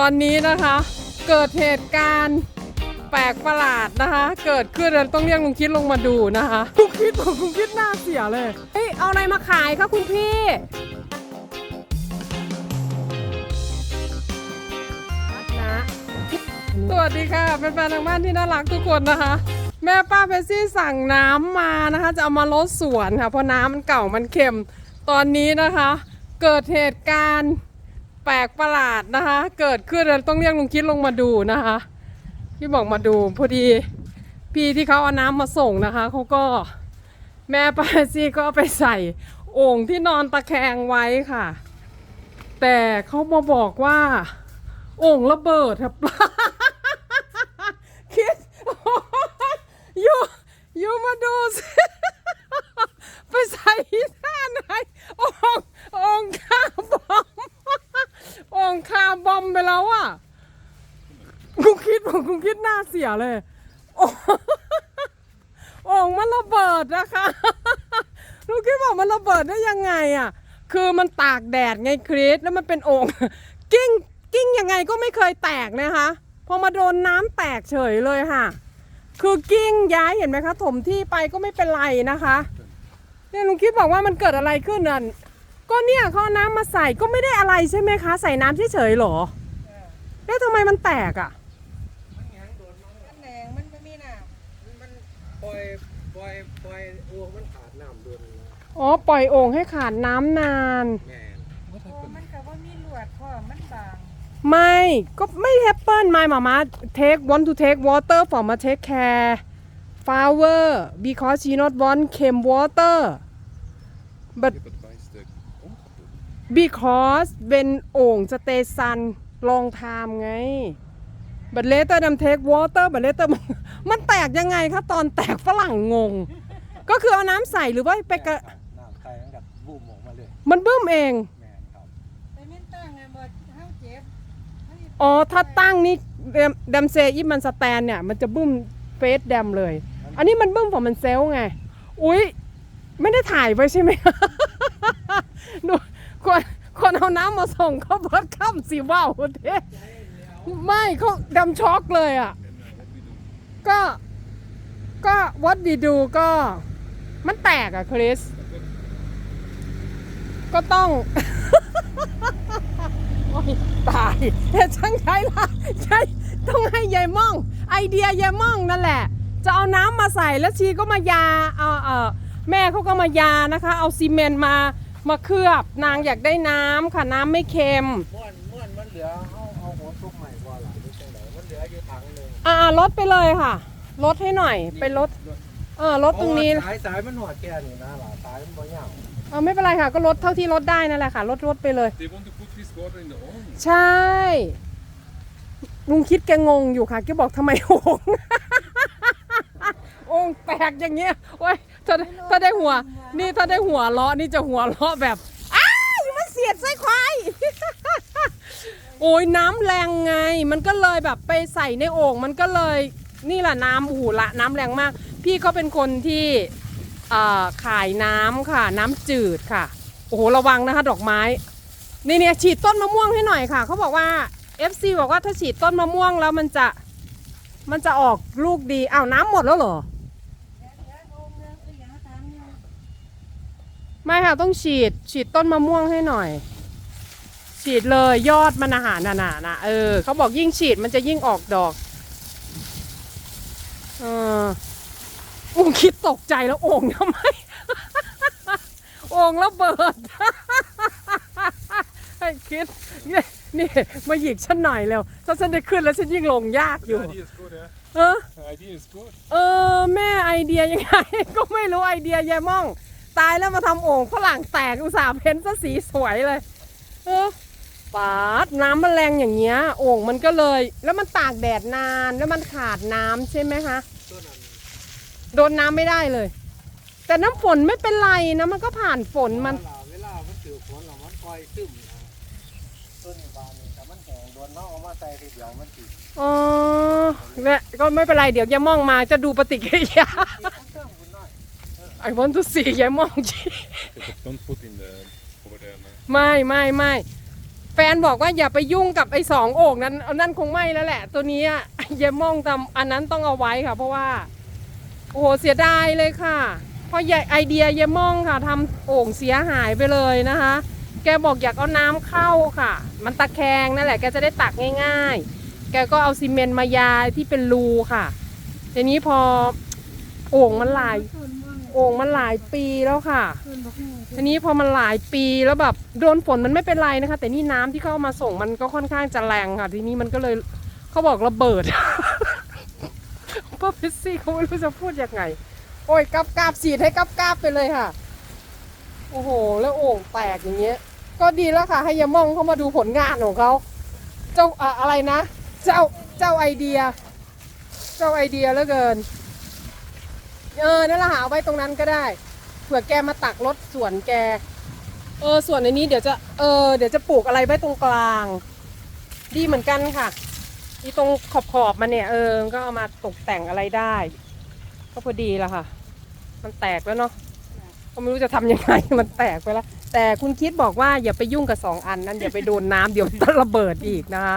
ตอนนี้นะคะเกิดเหตุการณ์แปลกประหลาดนะคะ เกิดขึ้นเราต้องเรียกลุงคิดลงมาดูนะคะลุงคิดบอกลุงคิดหน้าเสียเลยเฮ้ยเอาอะไรมาขายคะคุณพี่ นะสวัสดีค่ะเป็นแฟนทางบ้านที่น่ารักทุกคนนะคะ แม่ป้าเพซซี่สั่งน้ำมานะคะ จะเอามาลดสวนค่ะเพราะน้ำมันเก่ามันเค็ม ตอนนี้นะคะ เกิดเหตุการณ์ แปลกประหลาดนะคะ เกิดขึ้นเราต้องเรียกลุงคิดลงมาดูนะคะพี่บอกมาดูพอดีพี่ที่เขาเอาน้ำมาส่งนะคะเขาก็แม่ปาซี่ก็ไปใส่โอ่งที่นอนตะแคงไว้ค่ะ แต่เขามาบอกว่า โอ่งระเบิดครับคิดอยู่อยู่มาดูสิไปใส่ท่าไหนโอ่งโอ่งคาบอม องคาบอมไปแล้วอะกูคิดผมกูคิดหน้าเสียเลยโอ่งองมันระเบิดนะคะลูกคิดบอกมันระเบิดได้ยังไงอะ คือมันตากแดดไงคริสแล้วมันเป็นองกิ้งกิ้งยังไงก็ไม่เคยแตกนะคะพอมาโดนน้ำแตกเฉยเลยค่ะ คือกิ้งย้ายเห็นไหมคะ ถมที่ไปก็ไม่เป็นไรนะคะเนี่ยลุงคิดบอกว่ามันเกิดอะไรขึ้นน่ะ ก็เนี่ยเขาเอาน้ำมาใส่ก็ไม่ได้อะไรใช่ไหมคะ ใส่น้ำเฉยๆหรอ แล้วทำไมมันแตกอะ มันแหนงมันไม่มีน้มันปล่อยปล่อยปล่อยอ้วงมันขาดน้ำโดนอ๋อปล่อยโอ่งให้ขาดน้ำนาน แม่นำโอ้มันก็ว่ามีลวดพ่อมันบางไม่ก็ไม่แฮปเปิลไม่มามา take want to take water for มา take care flower because she not want เค็ม water but Ja, but waar is de omgevoerd? because when โอ่ง stay sun long time ไง but later them take water but later มันมันแตกยังไงคะตอนแตกฝรั่งงง ก็คือเอาน้ำใส่หรือว่าไปกระน้ำไทยมันกับบูมออกมาเลยมันบึ้มเองแม่นครับแต่มันตั้งไงบ่เฮาเจ็บเฮาสิอ๋อถ้าตั้งนี่ดัมเซอีมันสแตนเนี่ย มันจะบึ้มเฟสแดมเลย อันนี้มันบึ้มของมันเซลล์ไง อุ๊ยไม่ได้ถ่ายไว้ใช่ไหมดู คนคนเอาน้ำมาส่งเขาเบิดค่ำสิว่าวเด้ไม่เขาดำช็อกเลยอะ ก็ก็วัดดีดูก็มันแตกอะคริส ก็ต้อง โอ้ยตายแต่ช่างใช้ละใช้ต้องให้ยายม่อง ไอเดียยายม่องนั่นแหละ จะเอาน้ำมาใส่แล้วชีก็มายา เอาเออแม่เขาก็มายานะคะ เอาซีเมนต์มา มาเคลือบนางอยากได้น้ำค่ะน้ำไม่เค็ม ม้วนม้วนมันเหลือเอาเอาหัวซุกใหม่ว่าหล่ะหรือจังไดมันเหลืออยู่ถังหนึงอ่าลดไปเลยค่ะลดให้หน่อย ไปลดเออลดตรงนี้สายสายมันหัวแก่นี่นะล่ะสายมันบ่ยาวเออไม่เป็นไรค่ะ ก็ลดเท่าที่ลดได้นั่นแหละค่ะลดลดไปเลย They want to put this water in the oven. ใช่ ลุงคิดแกงงอยู่ค่ะแกบอกทำไมโอ่งโอ่งแตกอย่างเงี้ยโอ้ย ถ้าได้ถ้าได้หัว นี่ถ้าได้หัวเลาะนี่จะหัวเลาะแบบอ้ายมันเสียดไส้ควาย โอ้ยน้ำแรงไง มันก็เลยแบบไปใส่ในโอ่งมันก็เลยนี่แหละน้ำโอ้โหูละน้ำแรงมาก พี่เขาเป็นคนที่เอ่อขายน้ำค่ะ น้ำจืดค่ะ โอ้โหระวังนะคะ ดอกไม้ นี่เนี่ยฉีดต้นมะม่วงให้หน่อยค่ะเขาบอกว่า FC บอกว่าถ้าฉีดต้นมะม่วงแล้วมันจะ มันจะออกลูกดีอ้าวน้ำหมดแล้วเหรอ เดี๋ยวเดี๋ยวโอมเรื่องอีหยังถามอยู่ ไม่ค่ะต้องฉีด ฉีดต้นมะม่วงให้หน่อย ฉีดเลยยอดมันอาหารน่ะนะนะเออเขาบอกยิ่งฉีดมันจะยิ่งออกดอกเอออุ้งคิดตกใจแล้วโอ่งทำไมโอ่งระเบิดให้คิดนี่นี่มาหยิกฉันหน่อยเร็วถ้าฉันได้ขึ้นแล้วฉันยิ่งลงยากอยู่ The idea is good, yeah. เออ The idea is good. เออแม่ไอเดียยังไง ก็ไม่รู้ไอเดียยายม่อง ตายแล้วมาทำโอ่งฝรั่งแตกอุตส่าห์เพ้นซะสีสวยเลย เออปาดน้ำมันแรงอย่างเงี้ยโอ่งมันก็เลย แล้วมันตากแดดนานแล้วมันขาดน้ำใช่ไหมคะต้นนั้นโดนน้ำไม่ได้เลย แต่น้ำฝนไม่เป็นไรนะมันก็ผ่านฝนมันเวลาเวลามันถือฝนแล้วมันปล่อยซึมนะต้นนี้บานนี่แต่มันแห้งโดนเนาะเอามาใส่ทีเดียวมันสิอ๋อเนี่ยก็ไม่เป็นไรเดี๋ยวยายม่องมาจะดูปฏิกิริยา ไอ้วันทุสียายม่องจี Okay, but don't put in the over there, man. ไม่ไม่ไม่แฟนบอกว่าอย่าไปยุ่งกับไอ้สองโอ่งนั้นเอานั่นคงไม่แล้วแหละ ตัวนี้อะเยมองทำอันนั้นต้องเอาไว้ค่ะ เพราะว่า โอ้โหเสียดายเลยค่ะ เพราะใหญ่ไอเดียเยมองค่ะทำโอ่งเสียหายไปเลยนะคะ แกบอกอยากเอาน้ำเข้าค่ะ มันตะแคงนั่นแหละแกจะได้ตักง่าย ๆ แกก็เอาซีเมนต์มายาที่เป็นรูค่ะทีนี้พอโอ่งมันหลายขึ้นว่าไง โอ่งมันหลายปีแล้วค่ะขึ้นบอกไงทีนี้พอมันหลายปีแล้วแบบโดนฝนมันไม่เป็นไรนะคะ แต่นี่น้ำที่เข้ามาส่งมันก็ค่อนข้างจะแรงค่ะ ทีนี้มันก็เลยเขาบอกระเบิดป้าพิซซี่เขาไม่รู้จะพูดยังไง โอ้ยกับกาบฉีดให้กับกาบไปเลยค่ะ โอ้โห แล้วโอ่งแตกอย่างเงี้ย ก็ดีแล้วค่ะ ให้ยามองเขามาดูผลงานของเขา เจ้าอะอะไรนะ เจ้าเจ้าไอเดีย เจ้าไอเดียเหลือเกิน เออนั่นแหละหาไว้ตรงนั้นก็ได้เผื่อแกมาตักรถสวนแก เออส่วนในนี้เดี๋ยวจะเออเดี๋ยวจะปลูกอะไรไว้ตรงกลาง ดีเหมือนกันค่ะอีตรงขอบขอบๆมันเนี่ยเออก็เอามาตกแต่งอะไรได้ ก็พอดีละค่ะ มันแตกแล้วเนาะก็ไม่รู้จะทำยังไงมันแตกไปแล้ว แต่คุณคิดบอกว่าอย่าไปยุ่งกับสองอันนั้นอย่าไปโดนน้ำเดี๋ยวมันระเบิดอีกนะคะ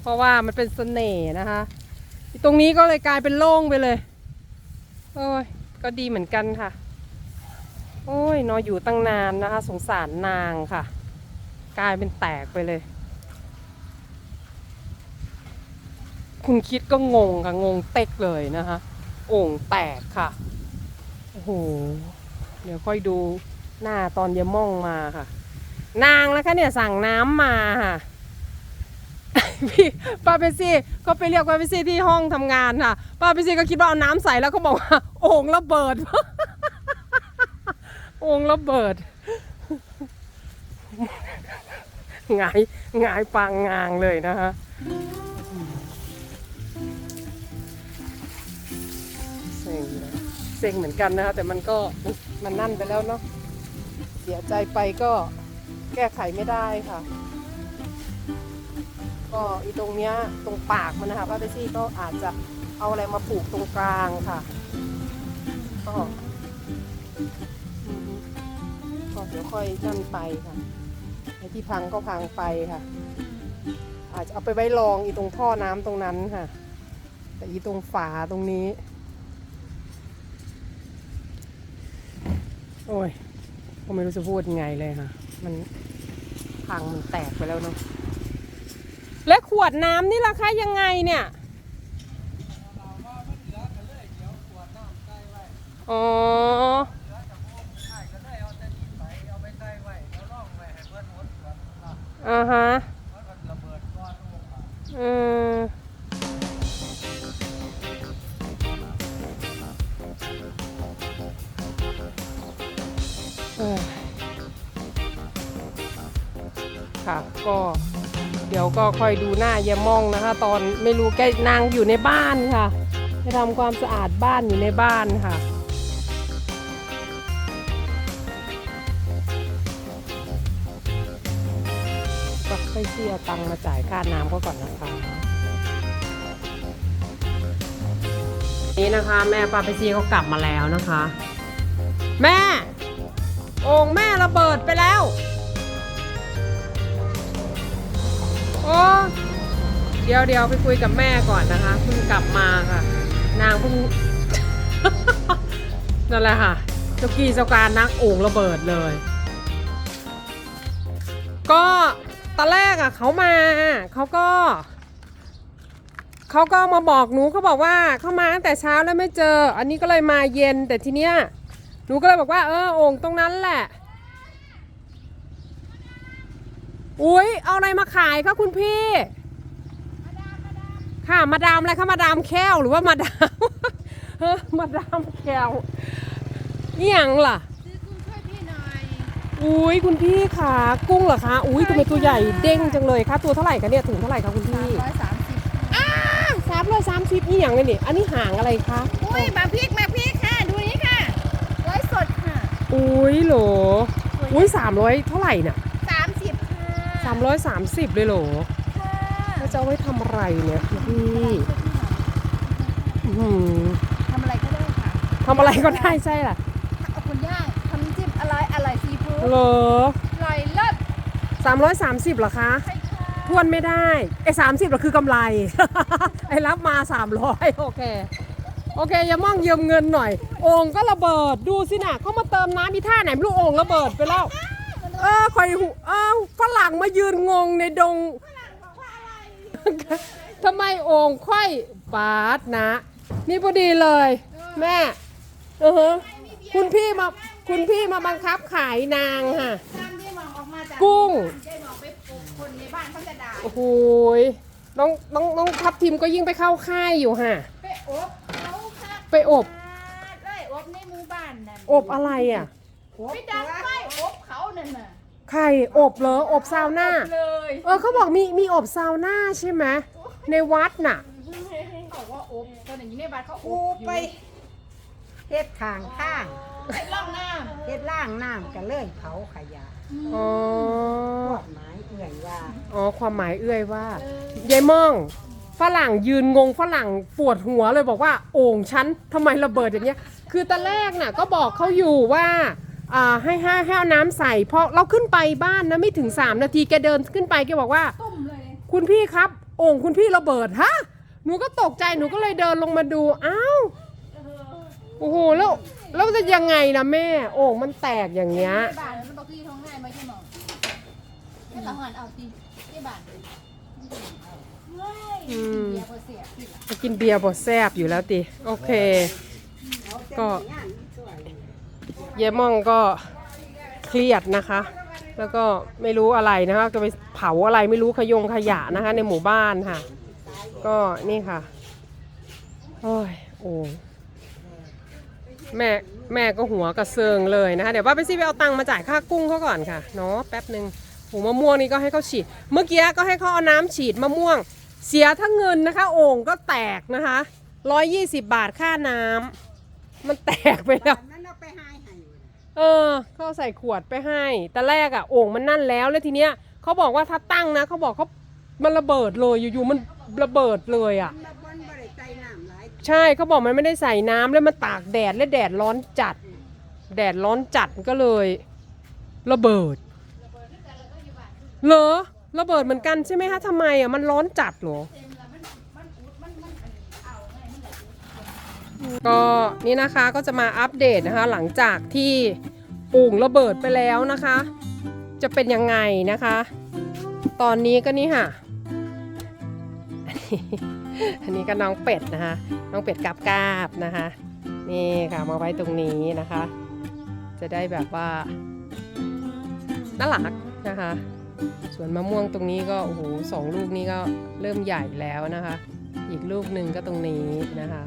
เพราะว่ามันเป็นเสน่ห์นะคะอีตรงนี้ก็เลยกลายเป็นโล่งไปเลย โอ้ย ก็ดีเหมือนกันค่ะ โอ้ย นอนอยู่ตั้งนานนะคะ สงสารนางค่ะ กลายเป็นแตกไปเลย คุณคิดก็งงค่ะ งงเต็กเลยนะคะ โอ่งแตกค่ะ โอ้โห เดี๋ยวค่อยดูหน้าตอนเยม่องมาค่ะ นางนะคะเนี่ยสั่งน้ำมาค่ะ พี่ป้าเปซี่ก็ไปเรียกป้าเปซี่ที่ห้องทำงานค่ะป้าเปซี่ก็คิดว่าเอาน้ำใส่แล้วเขาบอกว่าโอ่งระเบิดโอ่งระเบิดหงายหงายปางงางเลยนะคะเซ็งเซ็งเหมือนกันนะคะแต่มันก็มันนั่นไปแล้วเนาะเสียใจไปก็แก้ไขไม่ได้ค่ะ ก็อีตรงเนี้ยตรงปากมันนะคะป้าเปซี่ก็อาจจะเอาอะไรมาผูกตรงกลางค่ะ ก็ก็เดี๋ยวค่อยนั่นไปค่ะไอ้ที่พังก็พังไปค่ะ อาจจะเอาไปไว้รองอีตรงท่อน้ำตรงนั้นค่ะ แต่อีตรงฝาตรงนี้ โอ้ยก็ไม่รู้จะพูดยังไงเลยค่ะ มันพังมันแตกไปแล้วเนาะ วดน้ำนี่ราคายังไงเนี่ยอ๋ออ่าฮะอืมเออค่ะก็ เดี๋ยวก็ค่อยดูหน้าเยายมองนะคะ ตอนไม่รู้แกนางอยู่ในบ้านค่ะไปทำความสะอาดบ้านอยู่ในบ้านค่ะก็ค่อยเสียตังค์มาจ่ายค่าน้ำก็ก่อนนะคะนี่นะคะ แม่ปาไปซีก็กลับมาแล้วนะคะ แม่ โอ่งแม่ระเบิดไปแล้ว โอ้เดี๋ยวเดี๋ยวไปคุยกับแม่ก่อนนะคะเพิ่งกลับมาค่ะ นางเพิ่ง นั่นแหละค่ะเจ้ากี้เจ้าการนักโอ่งระเบิดเลย ก็ตอนแรกอะเขามาเขาก็เขาก็มาบอกหนูเขาบอกว่าเขามาตั้งแต่เช้าแล้วไม่เจอ อันนี้ก็เลยมาเย็นแต่ทีเนี้ยหนูก็เลยบอกว่าเออโอ่งตรงนั้นแหละ อุ้ยเอาอะไรมาขายคะคุณพี่ ค่ะมาดามอะไรคะมาดามแค้วหรือว่ามาดามเฮ้อมาดามแค้วนี่ยังล่ะซื้อกุ้งช่วยพี่หน่อยอุ้ยคุณพี่ค่ะกุ้งเหรอคะอุ้ยทำไมตัวใหญ่เด้งจังเลยคะตัวเท่าไหร่คะเนี่ยถุงเท่าไหร่คะคุณพี่ร้อยสามสิบสามร้อยสามสิบนี่อย่างเลยนี่อันนี้ห่างอะไรคะอุ้ยมาพริกมาพริกค่ะดูนี้ค่ะร้อยสดค่ะอุ้ยโหลอุ้ยสามร้อยเท่าไหร่น่ะสามสิบค่ะ สามร้อยสามสิบเลยโหลค่ะแล้วจะเอาไว้ทำอะไรเนี่ยคุณพี่อื้อหือทำอะไรก็ได้ค่ะทำอะไรก็ได้ใช่ล่ะเอาคนย่างทำน้ำจิ้มอะไรอะไรซีฟู้ดเหรออร่อยเลิศ330เหรอคะทวนไม่ได้ไอ้30เหรอคือกำไร ไอ้รับมา300โอเค โอเคอย่ามองยืมเงินหน่อย โอ่งก็ระเบิดดูสินะเขามาเติมน้ำมีท่าไหนไม่รู้โอ่งระเบิดไปแล้ว เออคอยหูเออฝรั่งมายืนงงในดงทำไมโอ่งค่อยบาดนะ นี่พอดีเลย แม่เออฮะคุณพี่มาคุณพี่มาบังคับขายนางค่ะ ตามที่มองออกมาจากกุ้งได้มองไปปลุกคนในบ้านเขาจะด่าโอ้โหยน้องน้องน้องทับทิมก็ยิ่งไปเข้าค่ายอยู่ค่ะ ไปอบเขาค่ะไปอบ เลยอบในหมู่บ้านนั่นอบอะไรอะ ไปดังไฟอบเขานั่นน่ะไข่อบเหรออบซาวน่าเลยเออเขาบอกมีมีอบซาวน่าใช่ไหมในวัดน่ะเขาว่าอบคนอย่างนี้ในบ้านเขาอกูบอยู่ไปเฮ็ดทางข้างไปล่องน้เฮ็ดล่างน้ำกันเลยเผาขยะอ๋อพวกไม้เอื่อยว่าอ๋อความหมายเอื้อยว่ายายม่องฝรั่งยืนงงฝรั่งปวดหัวเลยบอกว่าโอ่งฉันทำไมระเบิดอย่างเงี้ย คือตอนแรกน่ะก็บอกเขาอยู่ว่า อ่าให้ให้ให้เอาน้ำใส่เพราะเราขึ้นไปบ้านนะไม่ถึง 3 นาทีแกเดินขึ้นไปแกบอกว่าำต้มเลย คุณพี่ครับ โอ่งคุณพี่ระเบิดฮะหนูก็ตกใจหนูก็เลยเดินลงมาดูอ้าวโอ้โหแล้วแล้วจะยังไงนะแม่ โอ่งมันแตกอย่างเงี้ยในบ้านมันบอกที่ท้องง่ายไหมใช่ไหมให้ละหันเอาตีที่บ้านอืม เบียร์พอเสียที่ละกินเบียร์บดแซบอยู่แล้วติ โอเค ก็งานสวย เยม่องก็เครียดนะคะ แล้วก็ไม่รู้อะไรนะคะจะไปเผาอะไรไม่รู้ขยงขยะนะคะ ในหมู่บ้านค่ะ ก็นี่ค่ะโอ้ยโอ้แม่แม่ก็หัวกระเซิงเลยนะคะ เดี๋ยวว่าไปซิไปเอาตังค์มาจ่ายค่ากุ้งเขาก่อนค่ะเนาะแป๊บหนึ่งหูมะม่วงนี่ก็ให้เขาฉีด เมื่อกี้ก็ให้เขาเอาน้ำฉีดมะม่วง เสียทั้งเงินนะคะ โอ่งก็แตกนะคะร้อยยี่สิบบาทค่าน้ำมันแตกไปแล้ว เออเขาใส่ขวดไปให้ แต่แรกอะโอ่งมันนั่นแล้วแล้วทีเนี้ยเขาบอกว่าถ้าตั้งนะเขาบอกเขามันระเบิดเลยอยู่ๆมันระเบิดเลยอะมันบ่บ่ได้ใจน้ำหลายใช่เขาบอกมันไม่ได้ใส่น้ำแล้วมันตากแดดและแดดร้อนจัด แดดร้อนจัดก็เลย ระเบิดเหรอระเบิดเหมือนกันใช่ไหมคะทำไมอะมันร้อนจัดเหรอ ก็นี่นะคะก็จะมาอัปเดตนะคะ หลังจากที่โอ่งระเบิดไปแล้วนะคะ จะเป็นยังไงนะคะ ตอนนี้ก็นี่ค่ะอันนี้อันนี้ก็น้องเป็ดนะคะ น้องเป็ดกาบกาบนะคะ นี่ค่ะมาไว้ตรงนี้นะคะ จะได้แบบว่าน่ารักนะคะ ส่วนมะม่วงตรงนี้ก็โอ้โหสองลูกนี้ก็เริ่มใหญ่แล้วนะคะ อีกลูกหนึ่งก็ตรงนี้นะคะ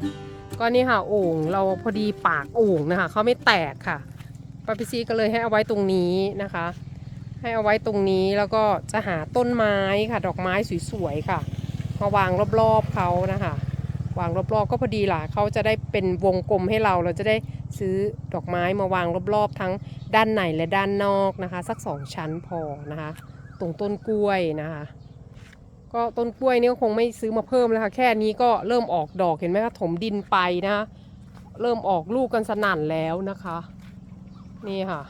ก็นี่ค่ะโอ่งเราพอดีปากโอ่งนะคะเขาไม่แตกค่ะปาปิซีก็เลยให้เอาไว้ตรงนี้นะคะ ให้เอาไว้ตรงนี้แล้วก็จะหาต้นไม้ค่ะ ดอกไม้สวยๆค่ะมาวางรอบๆเขานะคะ วางรอบๆก็พอดีล่ะเขาจะได้เป็นวงกลมให้เราเราจะได้ซื้อดอกไม้มาวางรอบๆ ทั้งด้านในและด้านนอกนะคะ สักสองชั้นพอนะคะ ตรงต้นกล้วยนะคะ ก็ต้นกล้วยนี่ก็คงไม่ซื้อมาเพิ่มแล้วค่ะ แค่นี้ก็เริ่มออกดอกเห็นไหมคะถมดินไปนะคะเริ่มออกลูกกันสนั่นแล้วนะคะ นี่ค่ะ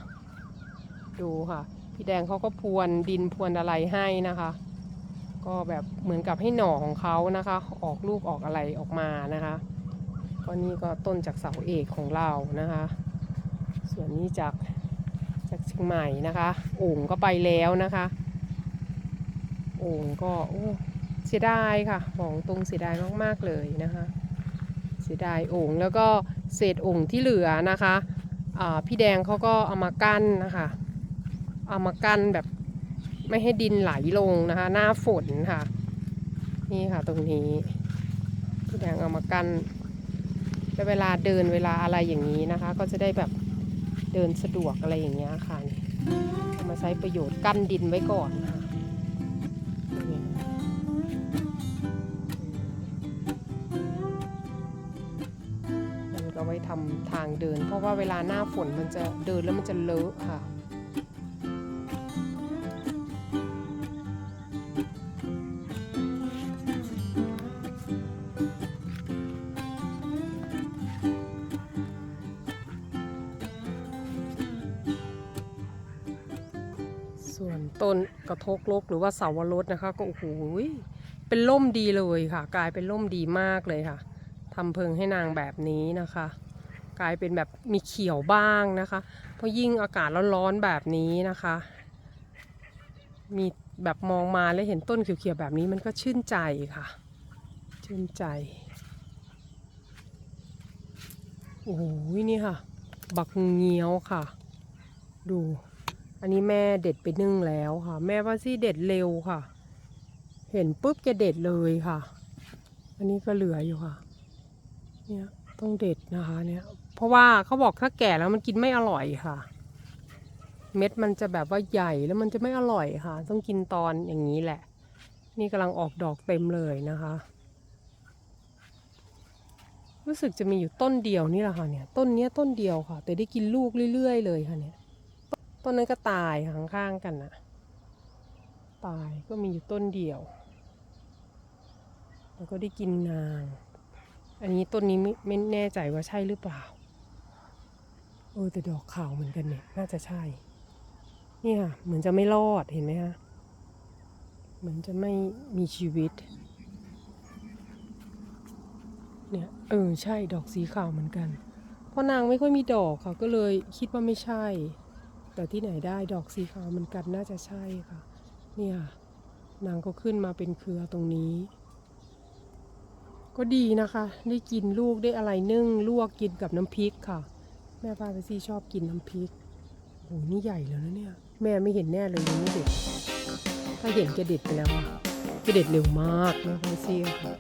ดูค่ะ พี่แดงเขาก็พรวนดินพรวนอะไรให้นะคะ ก็แบบเหมือนกับให้หน่อของเขานะคะ ออกลูกออกอะไรออกมานะคะก็นี่ก็ต้นจากเสาเอกของเรานะคะ ส่วนนี้จากจากเชียงใหม่นะคะโอ่งก็ไปแล้วนะคะ งก็โอ้เสียดายค่ะบอกตรงเสียดายมากๆเลยนะคะ เสียดายโอ่งแล้วก็เศษโอ่งที่เหลือนะคะพี่แดงเขาก็เอามากั้นนะคะเอามากั้นแบบไม่ให้ดินไหลลงนะคะ หน้าฝนค่ะ นี่ค่ะตรงนี้พี่แดงเอามากั้นแล้วเวลาเดินเวลาอะไรอย่างนี้นะคะ ก็จะได้แบบเดินสะดวกอะไรอย่างเงี้ยค่ะเอามาใช้ประโยชน์กั้นดินไว้ก่อนค่ะ ทำทางเดิน เพราะว่าเวลาหน้าฝนมันจะเดินแล้วมันจะเลอะค่ะ ส่วนต้นกระทกลกหรือว่าเสาวรสนะคะ ก็โอ้โหเป็นล่มดีเลยค่ะ กลายเป็นล่มดีมากเลยค่ะทำเพิงให้นางแบบนี้นะคะ กลายเป็นแบบมีเขียวบ้างนะคะ เพราะยิ่งอากาศร้อนๆแบบนี้นะคะ มีแบบมองมาแล้วเห็นต้นเขียวๆแบบนี้มันก็ชื่นใจค่ะ ชื่นใจ โอ้โหนี่ค่ะ บักเงี้ยวค่ะ ดู อันนี้แม่เด็ดไปนึ่งแล้วค่ะ แม่ว่าซี่เด็ดเร็วค่ะ เห็นปุ๊บแกเด็ดเลยค่ะ อันนี้ก็เหลืออยู่ค่ะ เนี่ยต้องเด็ดนะคะเนี่ย เพราะว่าเขาบอกถ้าแก่แล้วมันกินไม่อร่อยค่ะ เม็ดมันจะแบบว่าใหญ่แล้วมันจะไม่อร่อยค่ะ ต้องกินตอนอย่างนี้แหละ นี่กำลังออกดอกเต็มเลยนะคะ รู้สึกจะมีอยู่ต้นเดียวนี่แหละค่ะเนี่ย ต้นเนี้ยต้นเดียวค่ะ แต่ได้กินลูกเรื่อยๆเลยค่ะเนี่ย ต้นนั้นก็ตายข้างๆกันนะตายก็มีอยู่ต้นเดียวแล้วก็ได้กินนาง อันนี้ต้นนี้ไม่แน่ใจว่าใช่หรือเปล่า เออแต่ดอกขาวเหมือนกันเนี่ย น่าจะใช่ นี่ค่ะ เหมือนจะไม่รอดเห็นไหมคะเหมือนจะไม่มีชีวิต เนี่ยเออใช่ดอกสีขาวเหมือนกัน เพราะนางไม่ค่อยมีดอกค่ะ ก็เลยคิดว่าไม่ใช่ แต่ที่ไหนได้ดอกสีขาวเหมือนกันน่าจะใช่ค่ะ เนี่ย นางก็ขึ้นมาเป็นเครือตรงนี้ ก็ดีนะคะ ได้กินลูกได้อะไรนึ่งลวกกินกับน้ำพริกค่ะ แม่พาไปซี่ชอบกินน้ำพริกโอ้โหนี่ใหญ่แล้วนะเนี่ย แม่ไม่เห็นแน่เลยยังไม่เด็ด ถ้าเห็นแกเด็ดไปแล้วอะแกเด็ดเร็วมากแม่พาซี่ค่ะ